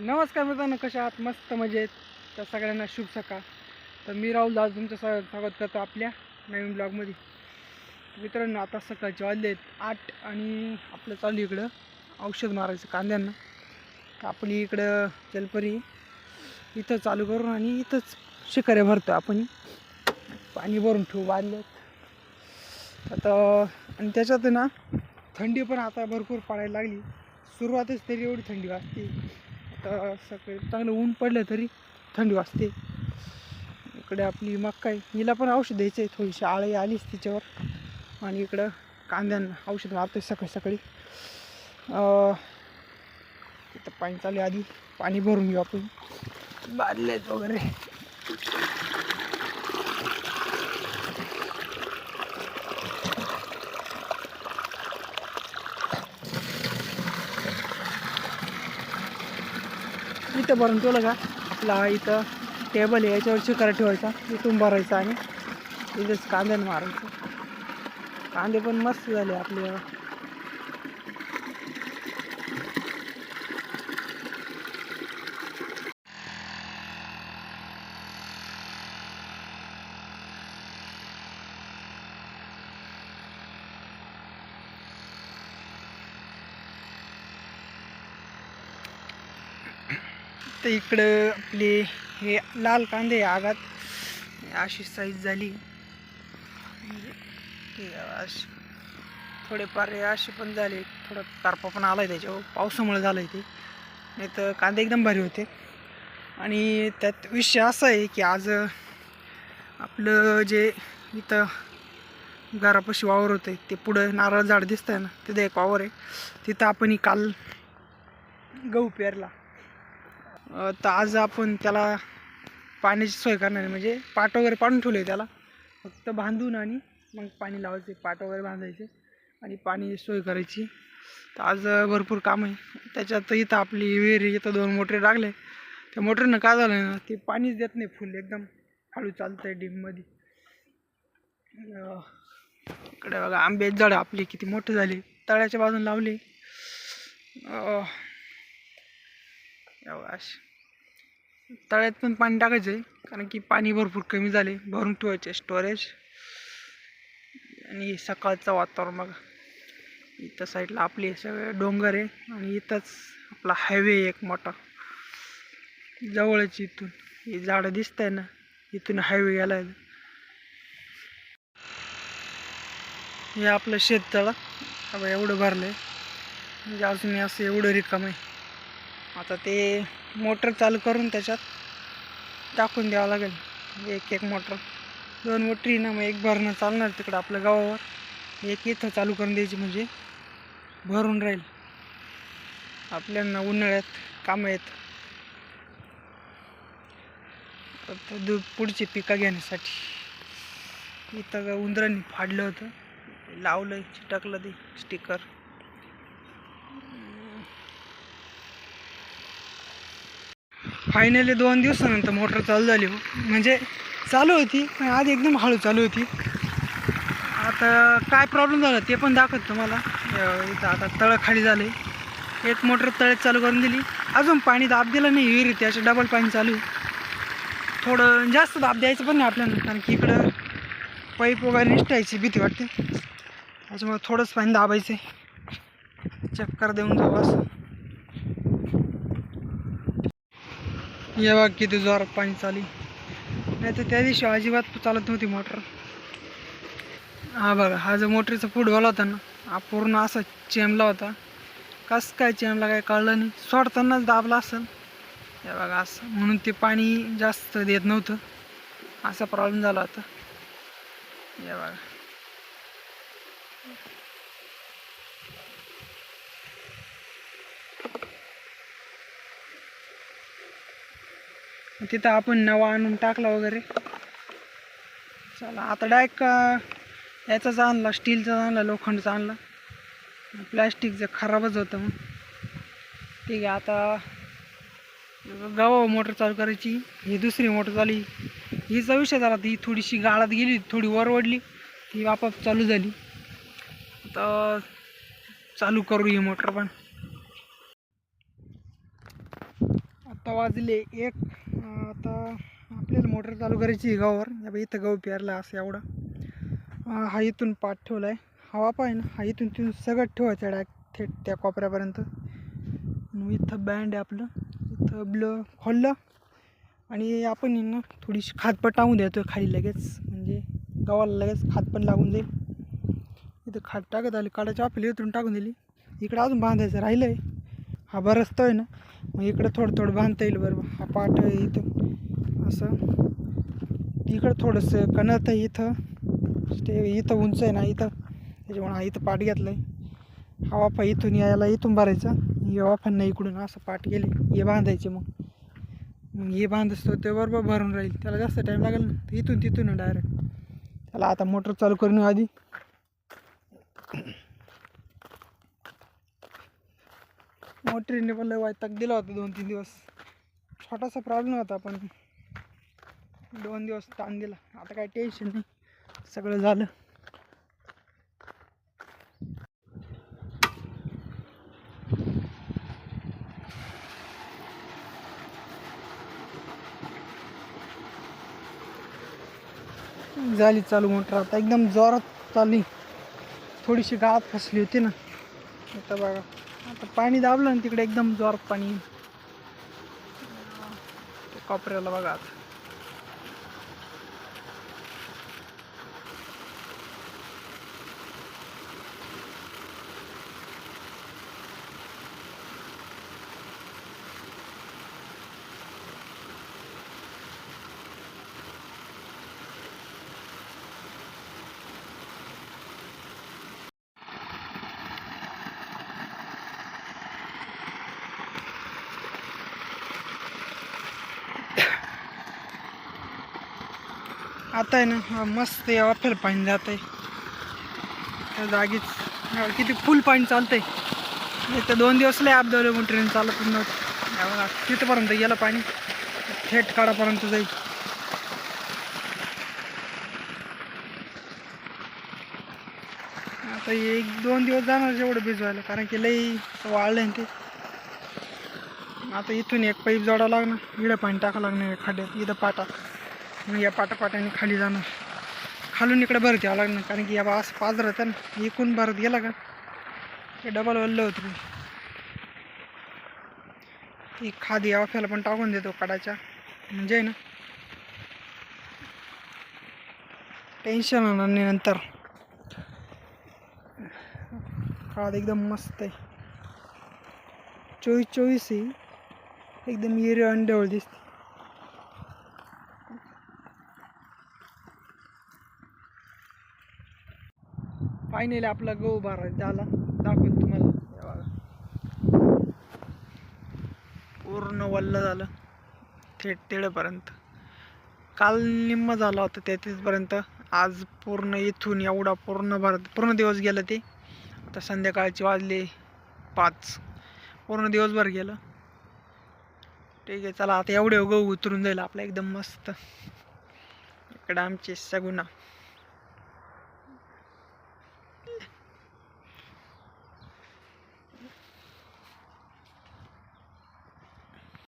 नमस्कार मित्रांनो कशा आहात? मस्त मजेत. तर सगळ्यांना शुभ सकाळ. तर मी राहुल आज तुमचं स्वागत स्वागत करतो आपल्या नवीन ब्लॉगमध्ये. मित्रांनो आता सकाळचे वाजले आहेत आठ आणि आपलं चालू इकडं औषध मारायचं कांद्यांना. तर आपली इकडं जलपरी इथं चालू करून आणि इथंच शिकाऱ्या भरतो आपण. पाणी भरून ठेवू वाजलेत आता आणि त्याच्यात ना थंडी पण आता भरपूर पडायला लागली. सुरुवातच तरी एवढी थंडी वाजते. आता सकाळी चांगलं ऊन पडलं तरी थंडी वाजते. इकडे आपली मक्का आहे हिला पण औषध द्यायचं आहे थोडीशी आळी आलीच तिच्यावर. आणि इकडं कांद्यांना औषध मारतोय सकाळी सकाळी. तिथं पाणी चालू आहे आधी. पाणी भरून घेऊ आपण. बादलेत वगैरे. इथं भरून ठेवलं का? आपला इथं टेबल आहे याच्यावर शिकारा ठेवायचा. इथून भरायचा आणि इथेच कांद्यानं मारायचं. कांदे पण मस्त झाले आपले. तर इकडं आपले हे लाल कांदे आहे आगात. अशी साईज झाली. अशी थोडेफार असे पण झाले. थोडं तारपा पण आला आहे त्याच्यावर. पावसामुळे झालं आहे ते. नाही तर कांदे एकदम भारी होते. आणि त्यात विषय असा आहे की आज आपलं जे इथं घरापाशी वावर होतं ते पुढं नारळ झाड दिसतं आहे ना तिथं एक वावर आहे. तिथं आपण काल गहू पेरला. तर आज आपण त्याला पाण्याची सोय करणार आहे. म्हणजे पाट वगैरे पाडून ठेवले त्याला. फक्त बांधून आणि मग पाणी लावायचे पाट वगैरे बांधायचे आणि पाणी सोय करायची. तर आज भरपूर काम आहे. त्याच्यात इथं आपली विहीर इथं दोन मोटरे लागले. त्या मोटरीनं काय झालं ना ते पाणीच देत नाही फुल एकदम. हळू चालतं आहे डीममध्ये इकडे बघा आंब्याची झाडं आपली किती मोठे झाली. तळ्याच्या बाजून लावली. अवकाश तळ्यात पण पाणी टाकायचं आहे कारण की पाणी भरपूर कमी झाले. भरून ठेवायचे स्टोरेज आणि सकाळचं वातावरण बघा. इथं साईडला आपले सगळे डोंगर आहे आणि इथंच आपला हायवे एक मोठा. जवळच इथून. ही झाडं दिसत आहे ना इथून हायवे गेला आहे हे आपलं शेततळं. एवढं भरलं आहे म्हणजे अजून असं एवढं रिकाम आहे. आता ते मोटर चालू करून त्याच्यात टाकून द्यावं लागेल. एक एक मोटर. दोन मोटरी ना मग एक भरणं चालणार तिकडं आपल्या गावावर. एक इथं चालू करून द्यायची म्हणजे भरून राहील. आपल्यांना उन्हाळ्यात कामं येत दु पुढची पिकं घेण्यासाठी इथं उंदरांनी फाडलं होतं. लावलं चिटकलं ते स्टिकर फायनली दोन दिवसानंतर मोटर चालू झाली हो. म्हणजे चालू होती पण आधी एकदम हळू चालू होती. आता काय प्रॉब्लेम झाला ते पण दाखवत तुम्हाला. इथं आता तळं खाली झाले एक मोटर तळ्यात चालू करून दिली. अजून पाणी दाब दिलं नाही विहिरी त्याचं डबल पाणी चालू. आहे. थोडं जास्त दाब द्यायचं पण नाही आपल्याला कारण की इकडं पाईप वगैरे निष्ठायची भीती वाटते. त्याच्यामुळे थोडंच पाणी दाबायचं आहे चक्कर देऊन जाऊ असं. या बघ किती जोरात पाणी चालू नाही तर त्या दिवशी अजिबात चालत नव्हती मोटर. हा बघा हा जो मोटरीचा फुटबॉल होता ना हा पूर्ण असा चेमला होता. कस काय चेमला काय कळलं नाही. सोडतानाच दाबला असेल. हे बघा असं. म्हणून ते पाणी जास्त देत नव्हतं. असा प्रॉब्लेम झाला होता. हे बघा. तिथं आपण नवा आणून टाकला वगैरे. चला आता डायरेक्ट याचाच आणला स्टीलचा आणला लोखंडचा आणला. प्लॅस्टिकचं खराबच होतं मग. ठीक आहे आता गावा मोटर चालू करायची ही दुसरी मोटर चालू हिचा विषय झाला ती थोडीशी गाळात गेली थोडी वर ओढली ती आपाप चालू झाली. आता चालू करू ही मोटर पण. आत्ता वाजले एक. आता आपल्याला मोटर चालू करायची आहे गावावर. या इथं गहू पेरला असं एवढा. हा इथून पाठ ठेवला आहे हवा पाय ना. हा इथून तिथून सगळं ठेवायचं डायरेक्ट थेट त्या कोपऱ्यापर्यंत. इथं बँड आहे आपलं. इथं ब्लं खोललं. आणि आपण ना थोडीशी खातपट टाकून द्यायचो खाली लगेच. म्हणजे गव्हाला लगेच खात पण लागून जाईल. इथं खात टाकत आली. काढायची आपल्याला इथून टाकून दिली. इकडं अजून बांधायचं राहिलं आहे हा बरंचतो आहे ना. मग इकडं थोडं थोडं बांधता येईल बरं. हा पाट आहे इथं. असं. इकडं थोडंसं कणत आहे इथं. ते इथं उंच आहे ना इथं. त्याच्यामुळे हा इथं पाट घेतलं आहे हा वाफा इथून यायला इथून भरायचा. हे वाफांना इकडून असं पाट गेले. हे बांधायचे मग. मग हे बांधतो ते बरोबर भरून राहील. त्याला जास्त टाईम लागेल ना. इथून तिथून डायरेक्ट त्याला आता मोटर चालू करून आधी. मोटरीने पण लय वायताक दिला होता दोन तीन दिवस. छोटासा प्रॉब्लेम होता पण दोन दिवस ताण दिला. आता काही टेन्शन नाही. सगळं झालं. झाली चालू मोटर. आता एकदम जोरात चालली. थोडीशी गाळात फसली होती ना. आता बघा. आता पाणी दाबलं ना तिकडे एकदम जोरात पाणी. कॉपऱ्याला बघा आता. आता आहे ना मस्त या वाफेला पाणी जात आहे त्या जागीच किती फुल पाणी चालतंय. नाही तर दोन दिवस लय आपदवले मग ट्रेन चालत नव्हतं तिथपर्यंत तिथंपर्यंत गेलं पाणी. थेट काढापर्यंत जाईल. आता एक दोन दिवस जाणार जेवढं भिजवायला कारण की लई वाळलं आहे ना ते. आता इथून एक पाईप जोडावं लागणार इकडं पाणी टाकावं लागणार या इथं पाटा. मग या पाटापाटाने खाली जाणार खालून इकडे भरत यावं लागणार कारण की या बा असं पाच राहतं ना. इकून भरत गेला का? ते डबल वल्लं होतं ते. ती खादी या वाफ्याला पण टाकून देतो कडाच्या. म्हणजे आहे ना. टेन्शन होणार नाही नंतर. खाद एकदम मस्त आहे. चोवीस चोवीस आहे. एकदम हिरे अंड्यावर दिसते. फायनली आपला गहू बारा झाला. दाखवतो तुम्हाला. पूर्ण वल्ल झालं. थेट तेळपर्यंत. काल निम्म झाला होता तेहतीसपर्यंत. आज पूर्ण इथून एवढा पूर्ण भरत पूर्ण दिवस गेलं ते. आता संध्याकाळचे वाजले पाच. पूर्ण दिवसभर गेलं. ठीक आहे चला आता एवढे गहू उतरून जाईल आपला. एकदम मस्त. इकडं आमचे सगुणा.